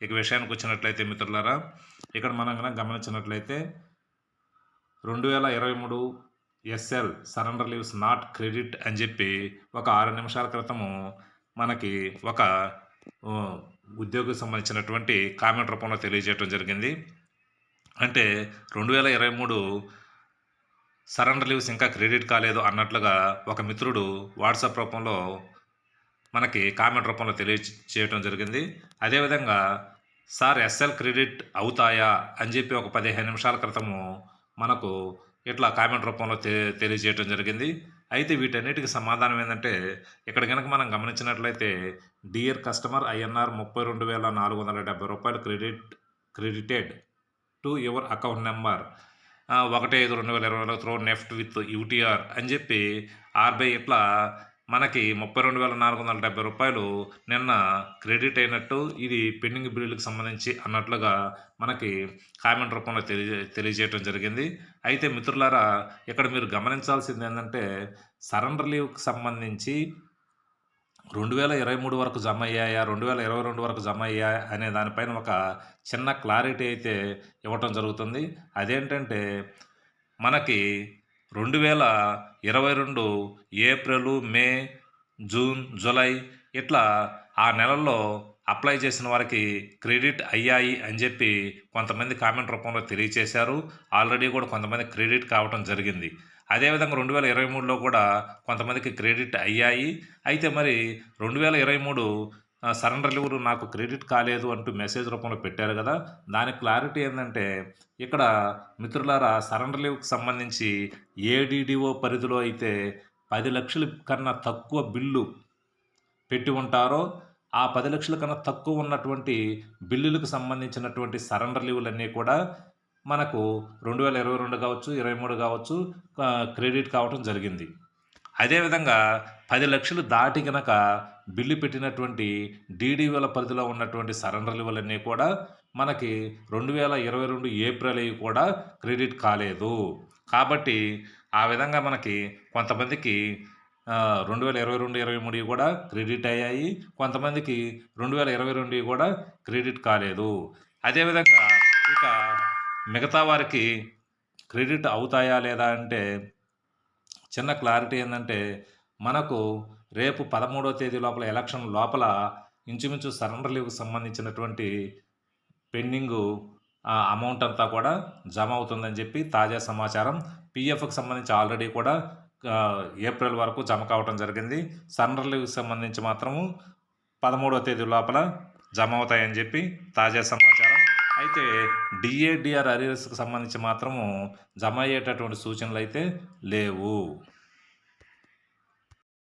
ఇక విషయానికి వచ్చినట్లయితే మిత్రులారా ఇక్కడ మనం కనుక గమనించినట్లయితే రెండు వేల ఇరవై మూడు SL surrender leaves not credit అని చెప్పి ఒక ఆరు నిమిషాల క్రితము మనకి ఒక ఉద్యోగికి సంబంధించినటువంటి కామెంట్ రూపంలో తెలియజేయడం జరిగింది. అంటే రెండు వేల ఇరవై మూడు సరెండర్ లీవ్స్ ఇంకా క్రెడిట్ కాలేదు అన్నట్లుగా ఒక మిత్రుడు వాట్సాప్ రూపంలో మనకి కామెంట్ రూపంలో తెలియచేయడం జరిగింది. అదేవిధంగా సార్ ఎస్ఎల్ క్రెడిట్ అవుతాయా? అని చెప్పి ఒక పదిహేను నిమిషాల క్రితము మనకు ఇట్లా కామెంట్ రూపంలో తె తెలియజేయడం జరిగింది. అయితే వీటన్నిటికి సమాధానం ఏంటంటే ఇక్కడ కనుక మనం గమనించినట్లయితే డియర్ కస్టమర్ ఐఎన్ఆర్ ముప్పై రెండు వేల నాలుగు వందల డెబ్బై రూపాయలు credit credited to your account number ఒకటి ఐదు రెండు వేల ఇరవై త్రో నెఫ్ట్ విత్ యూటీఆర్ అని చెప్పి ఆర్బీఐ ఇట్లా మనకి ముప్పై రెండు వేల నాలుగు వందల డెబ్బై రూపాయలు నిన్న క్రెడిట్ అయినట్టు ఇది పెండింగ్ బిల్లులకు సంబంధించి అన్నట్లుగా మనకి కామెంట్ రూపంలో తెలియ తెలియజేయడం జరిగింది. అయితే మిత్రులారా ఇక్కడ మీరు గమనించాల్సింది ఏంటంటే సరెండర్ లీవ్కి సంబంధించి రెండు వేల ఇరవై మూడు వరకు జమ అయ్యాయా రెండు వేల ఇరవై రెండు వరకు జమ అయ్యా అనే దానిపైన ఒక చిన్న క్లారిటీ అయితే ఇవ్వటం జరుగుతుంది. అదేంటంటే మనకి రెండు వేల ఇరవై రెండు ఏప్రిల్ మే జూన్ జూలై ఇట్లా ఆ నెలల్లో అప్లై చేసిన వారికి క్రెడిట్ అయ్యాయి అని చెప్పి కొంతమంది కామెంట్ రూపంలో తెలియచేశారు. ఆల్రెడీ కూడా కొంతమంది క్రెడిట్ కావటం జరిగింది. అదేవిధంగా రెండు వేల ఇరవై మూడులో కూడా కొంతమందికి క్రెడిట్ అయ్యాయి. అయితే మరి రెండు వేల ఇరవై మూడు సరెండర్ లీవులు నాకు క్రెడిట్ కాలేదు అంటూ మెసేజ్ రూపంలో పెట్టారు కదా. దాని క్లారిటీ ఏంటంటే ఇక్కడ మిత్రులారా సరెండర్ లీవ్కి సంబంధించి ఏడీడీఓ పరిధిలో అయితే పది లక్షల కన్నా తక్కువ బిల్లు పెట్టి ఉంటారో ఆ పది లక్షల కన్నా తక్కువ ఉన్నటువంటి బిల్లులకు సంబంధించినటువంటి సరెండర్ లీవులన్నీ కూడా మనకు రెండు వేల ఇరవై రెండు కావచ్చు ఇరవై మూడు కావచ్చు క్రెడిట్ కావటం జరిగింది. అదేవిధంగా పది లక్షలు దాటి కనుక బిల్లు పెట్టినటువంటి డీడీవీల పరిధిలో ఉన్నటువంటి సరెండర్లు లీవులన్నీ కూడా మనకి రెండు వేల ఇరవై రెండు ఏప్రిల్ అవి కూడా క్రెడిట్ కాలేదు. కాబట్టి ఆ విధంగా మనకి కొంతమందికి రెండు వేల ఇరవై రెండు ఇరవై మూడు కూడా క్రెడిట్ అయ్యాయి. కొంతమందికి రెండు వేల ఇరవై రెండు కూడా క్రెడిట్ కాలేదు. అదేవిధంగా ఇక మిగతా వారికి క్రెడిట్ అవుతాయా లేదా అంటే చిన్న క్లారిటీ ఏంటంటే మనకు రేపు పదమూడో తేదీ లోపల ఎలక్షన్ లోపల ఇంచుమించు సరెండర్ లీవ్కి సంబంధించినటువంటి పెండింగ్ అమౌంట్ అంతా కూడా జమ అవుతుందని చెప్పి తాజా సమాచారం పిఎఫ్కి సంబంధించి ఆల్రెడీ కూడా ఏప్రిల్ వరకు జమ కావటం జరిగింది. సరెండర్ లీవ్కి సంబంధించి మాత్రము పదమూడో తేదీ లోపల జమ అవుతాయని చెప్పి తాజా సమాచారం అయితే డిఏడిఆర్ అరియర్స్కి సంబంధించి మాత్రము జమ అయ్యేటటువంటి సూచనలు అయితే లేవు.